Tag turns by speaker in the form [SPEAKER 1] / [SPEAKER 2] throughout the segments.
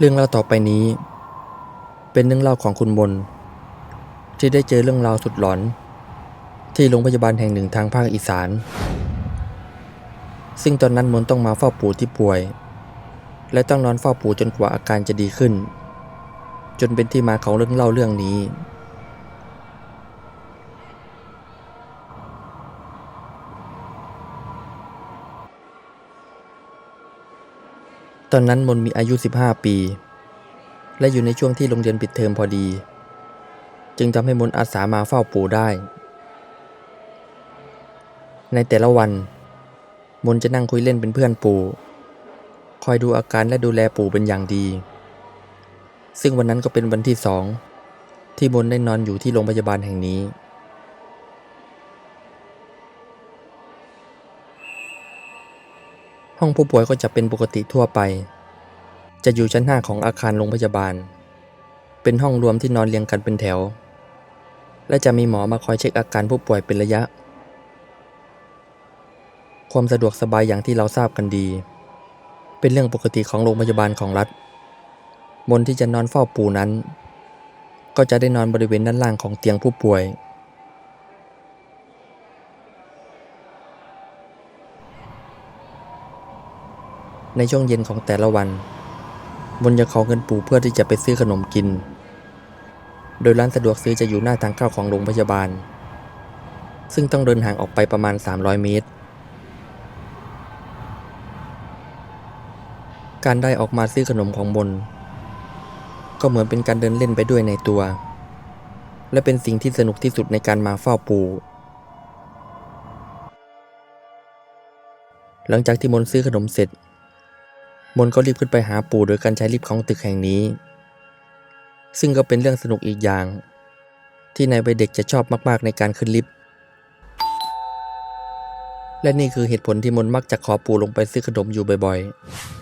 [SPEAKER 1] เรื่องเล่าต่อไปนี้ เป็นเรื่องเล่าของคุณมนที่ได้เจอเรื่องราวสุดหลอน ที่โรงพยาบาลแห่งหนึ่งทางภาคอีสาน ซึ่งตอนนั้นมนต้องมาเฝ้าปู่ที่ป่วย และต้องนอนเฝ้าปู่จนกว่าอาการจะดีขึ้น จนเป็นที่มาของเรื่องเล่าเรื่องนี้ ตอนนั้นมนมีอายุ 15 ปี และอยู่ในช่วงที่โรงเรียนปิดเทอมพอดี จึงทำให้มนอาสามาเฝ้าปู่ได้ ในแต่ละวัน มนจะนั่งคุยเล่นเป็นเพื่อนปู่คอยดูอาการและดูแลปู่เป็นอย่างดี ซึ่งวันนั้นก็เป็นวันที่สองที่มนได้นอนอยู่ที่โรงพยาบาลแห่งนี้ ห้องผู้ป่วยก็จะเป็นปกติทั่วไป จะอยู่ชั้น 5 ของอาคารโรงพยาบาล เป็นห้องรวมที่นอนเรียงกันเป็นแถว และจะมีหมอมาคอยเช็คอาการผู้ป่วยเป็นระยะ ความสะดวกสบายอย่างที่เราทราบกันดี เป็นเรื่องปกติของโรงพยาบาลของรัฐมนที่จะนอนเฝ้าปู่นั้น ก็จะได้นอนบริเวณด้านล่างของเตียงผู้ป่วย ในช่วงเย็นของแต่ละวันมนจะขอเงินปู่เพื่อที่จะไปซื้อขนมกิน โดยร้านสะดวกซื้อจะอยู่หน้าทางเข้าของโรงพยาบาล ซึ่งต้องเดินห่างออกไปประมาณ 300 เมตร การได้ออกมาซื้อขนมของมนก็เหมือนเป็นการเดินเล่นไปด้วยในตัว และเป็นสิ่งที่สนุกที่สุดในการมาเฝ้าปู่หลังจากที่มนซื้อขนมเสร็จ มนก็รีบขึ้นไปหาปู่โดยการใช้ลิฟต์ของตึกแห่งนี้ ซึ่งก็เป็นเรื่องสนุกอีกอย่าง ที่ในวัยเด็กจะชอบมากๆในการขึ้นลิฟต์ และนี่คือเหตุผลที่มนมักจะขอปู่ลงไปซื้อขนมอยู่บ่อยๆ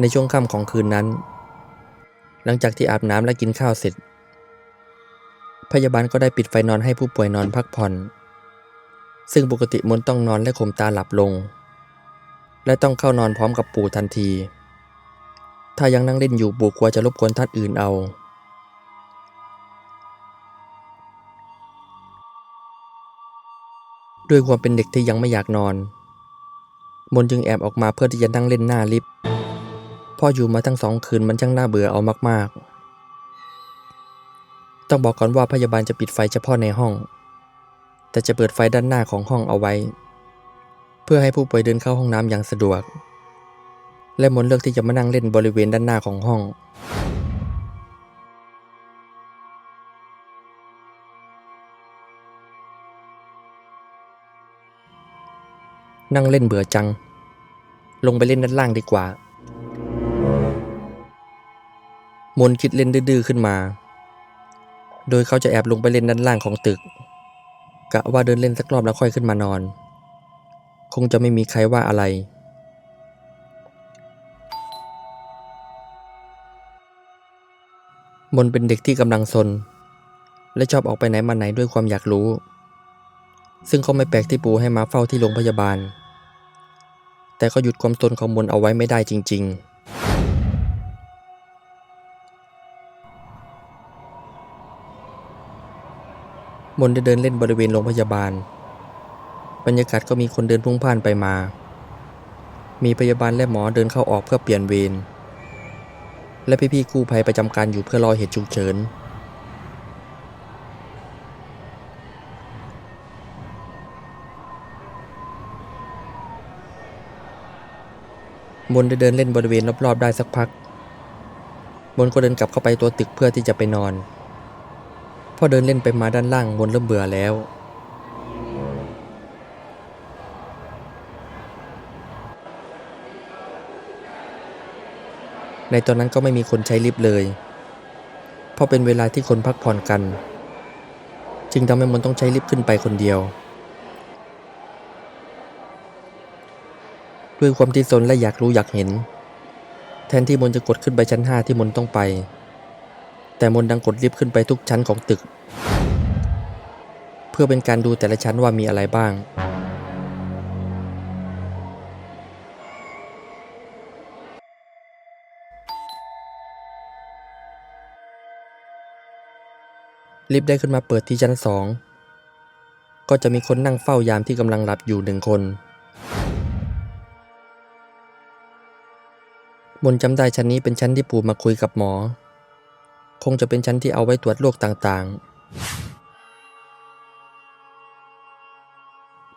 [SPEAKER 1] ในช่วงค่ำของคืนนั้น หลังจากที่อาบน้ำและกินข้าวเสร็จ พยาบาลก็ได้ปิดไฟนอนให้ผู้ป่วยนอนพักผ่อน ซึ่งปกติมนต้องนอนและข่มตาหลับลง และต้องเข้านอนพร้อมกับปู่ทันที ถ้ายังนั่งเล่นอยู่ปู่กลัวจะรบกวนท่านอื่นเอาด้วยความเป็นเด็กที่ยังไม่อยากนอน มนจึงแอบออกมาเพื่อที่จะนั่งเล่นหน้าลิฟต์ พ่ออยู่มาทั้งสองคืนมันช่างน่าเบื่อเอามากๆ ต้องบอกก่อนว่าพยาบาลจะปิดไฟเฉพาะในห้อง แต่จะเปิดไฟด้านหน้าของห้องเอาไว้ เพื่อให้ผู้ป่วยเดินเข้าห้องน้ำอย่างสะดวก และมนเลือกที่จะมานั่งเล่นบริเวณด้านหน้าของห้องนั่งเล่นเบื่อจัง ลงไปเล่นด้านล่างดีกว่า มนคิดเล่นดื้อขึ้นมา โดยเขาจะแอบลงไปเล่นด้านล่างของตึก กะว่าเดินเล่นสักรอบแล้วค่อยขึ้นมานอน คงจะไม่มีใครว่าอะไร มนเป็นเด็กที่กำลังซน และชอบออกไปไหนมาไหนด้วยความอยากรู้ ซึ่งก็ไม่แปลกที่ปู่ให้มาเฝ้าที่โรงพยาบาล แต่ก็หยุดความซนของมนเอาไว้ไม่ได้จริง ๆ มนได้เดินเล่นบริเวณโรงพยาบาล บรรยากาศก็มีคนเดินพุ่งพล่านไปมา มีพยาบาลและหมอเดินเข้าออกเพื่อเปลี่ยนเวร และพี่ๆกู้ภัยประจำการอยู่เพื่อรอเหตุฉุกเฉิน มนได้เดินเล่นบริเวณรอบๆได้สักพัก มนก็เดินกลับเข้าไปตัวตึกเพื่อที่จะไปนอน พอเดินเล่นไปมาด้านล่างมนเริ่มเบื่อแล้ว ในตอนนั้นก็ไม่มีคนใช้ลิฟต์เลย เพราะเป็นเวลาที่คนพักผ่อนกัน จึงทำให้มนต้องใช้ลิฟต์ขึ้นไปคนเดียว ด้วยความที่ซนและอยากรู้อยากเห็น แทนที่มนจะกดขึ้นไปชั้นห้าที่มนต้องไป แต่มนดังกดลิฟต์ขึ้นไปทุกชั้นของตึก เพื่อเป็นการดูแต่ละชั้นว่ามีอะไรบ้าง ลิฟต์ได้ขึ้นมาเปิดที่ชั้นสองก็จะมีคนนั่งเฝ้ายามที่กำลังหลับอยู่หนึ่งคนมนจำได้ชั้นนี้เป็นชั้นที่ปู่มาคุยกับหมอ งจะเป็นชั้นที่เอาไว้ตรวจโรคต่างๆ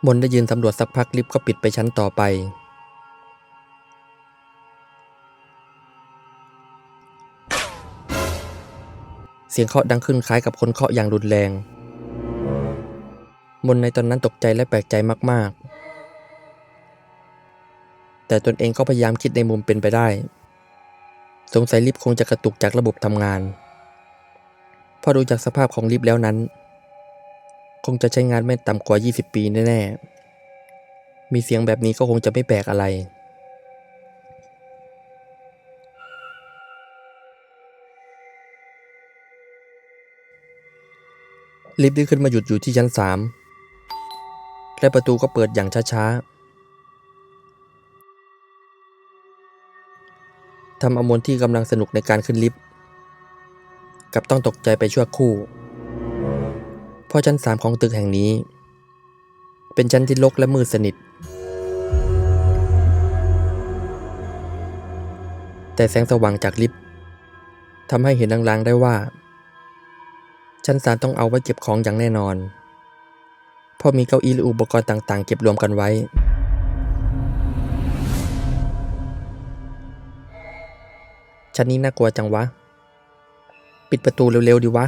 [SPEAKER 1] มนได้ยืนสำรวจสักพักลิฟต์ก็ปิดไปชั้นต่อไป เสียงเคาะดังขึ้นคล้ายกับคนเคาะอย่างรุนแรง มนในตอนนั้นตกใจและแปลกใจมากๆแต่ตนเองก็พยายามคิดในมุมเป็นไปได้ สงสัยลิฟต์คงจะกระตุกจากระบบทำงาน พราะดูจากสภาพของลิฟต์แล้วนั้น คงจะใช้งานไม่ต่ำกว่า 20 ปีแน่ๆ มีเสียงแบบนี้ก็คงจะไม่แปลกอะไร ลิฟต์ได้ขึ้นมาหยุดอยู่ที่ชั้นสามและประตูก็เปิดอย่างช้าๆทำอมนที่กำลังสนุกในการขึ้นลิฟต์ กับต้องตกใจไปชั่วคู่ เพราะชั้นสามของตึกแห่งนี้ เป็นชั้นที่รกและมืดสนิท แต่แสงสว่างจากลิฟต์ทำให้เห็นลางๆได้ว่า ชั้นสามต้องเอาไว้เก็บของอย่างแน่นอน เพราะมีเก้าอี้และอุปกรณ์ต่างๆ เก็บรวมกันไว้ ชั้นนี้น่ากลัวจังวะ ปิดประตูเร็วๆดีวะ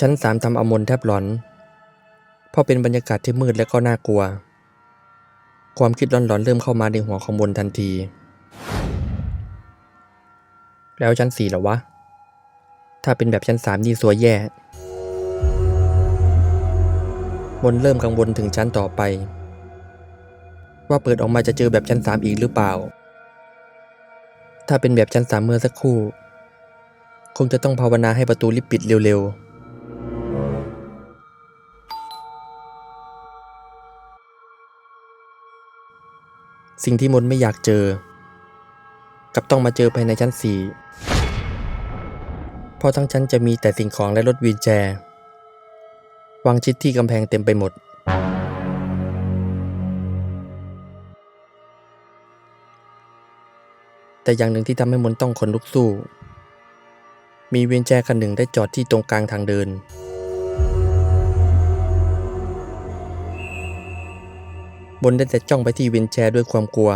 [SPEAKER 1] ชั้นสามทำอมนแทบหลอน เพราะเป็นบรรยากาศที่มืดและก็น่ากลัว ความคิดหลอนๆเริ่มเข้ามาในหัวของมนทันที แล้วชั้นสี่หรอวะ ถ้าเป็นแบบชั้นสามนี่สวยแย่ มนเริ่มกังวลถึงชั้นต่อไป ว่าเปิดออกมาจะเจอแบบชั้นสามอีกหรือเปล่า ถ้าเป็นแบบชั้นสามเมื่อสักครู่ คงจะต้องภาวนาให้ประตูลิฟต์ปิดเร็วๆสิ่งที่มนไม่อยากเจอ กับต้องมาเจอภายในชั้นสี่เพราะทั้งชั้นจะมีแต่สิ่งของและรถวีลแชร์ วางชิดที่กำแพงเต็มไปหมด แต่อย่างหนึ่งที่ทำให้มนต้องขนลุกสู้ มีเวีลแชร์คันหนึ่งได้จอดที่ตรงกลางทางเดิน บนได้แต่จ้องไปที่เวินแชร์ด้วยความกลัว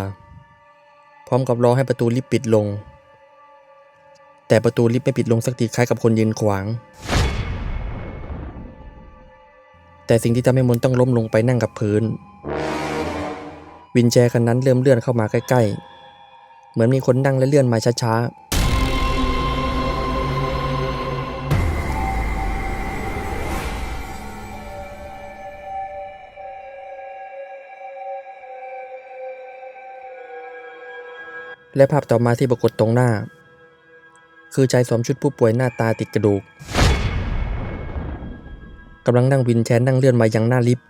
[SPEAKER 1] พร้อมกับรอให้ประตูลิฟต์ปิดลง แต่ประตูลิฟต์ไม่ปิดลงสักทีคล้ายกับคนยืนขวาง แต่สิ่งที่ทำให้มนต้องล้มลงไปนั่งกับพื้น วินแชร์คันนั้นเริ่มเลื่อนเข้ามาใกล้ๆ เหมือนมีคนนั่งและเลื่อนมาช้าๆและภาพต่อมาที่ปรากฏตรงหน้า คือชายสวมชุดผู้ป่วยหน้าตาติดกระดูก กำลังนั่งวินแชร์นั่งเลื่อนมายังหน้าลิฟต์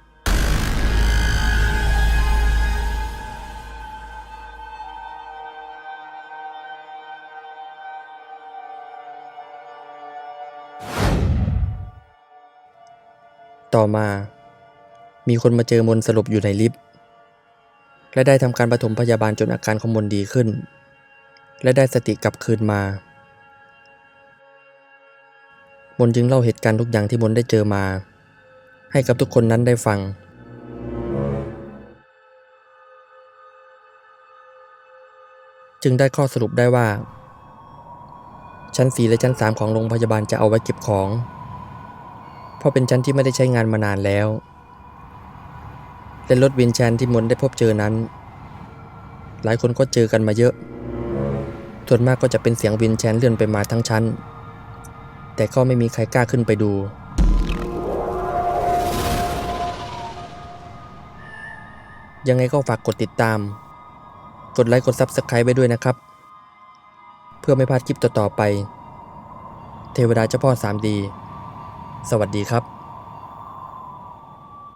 [SPEAKER 1] ต่อมา มีคนมาเจอมนสลบอยู่ในลิฟต์ และได้ทำการปฐมพยาบาลจนอาการของมนดีขึ้น และได้สติกลับคืนมา มนจึงเล่าเหตุการณ์ทุกอย่างที่มนได้เจอมา ให้กับทุกคนนั้นได้ฟัง จึงได้ข้อสรุปได้ว่า ชั้น4และชั้น3ของโรงพยาบาลจะเอาไว้เก็บของ เพราะเป็นชั้นที่ไม่ได้ใช้งานมานานแล้ว และรถวินแชร์ที่มนได้พบเจอนั้น หลายคนก็เจอกันมาเยอะ ส่วนมากก็จะเป็นเสียงวินแชร์เลื่อนไปมาทั้งชั้น แต่ก็ไม่มีใครกล้าขึ้นไปดู ยังไงก็ฝากกดติดตาม กดไลค์กด Subscribe ไว้ด้วยนะครับ เพื่อไม่พลาดคลิปต่อๆไป เทวดาเจ้าพ่อสามดีสวัสดีครับ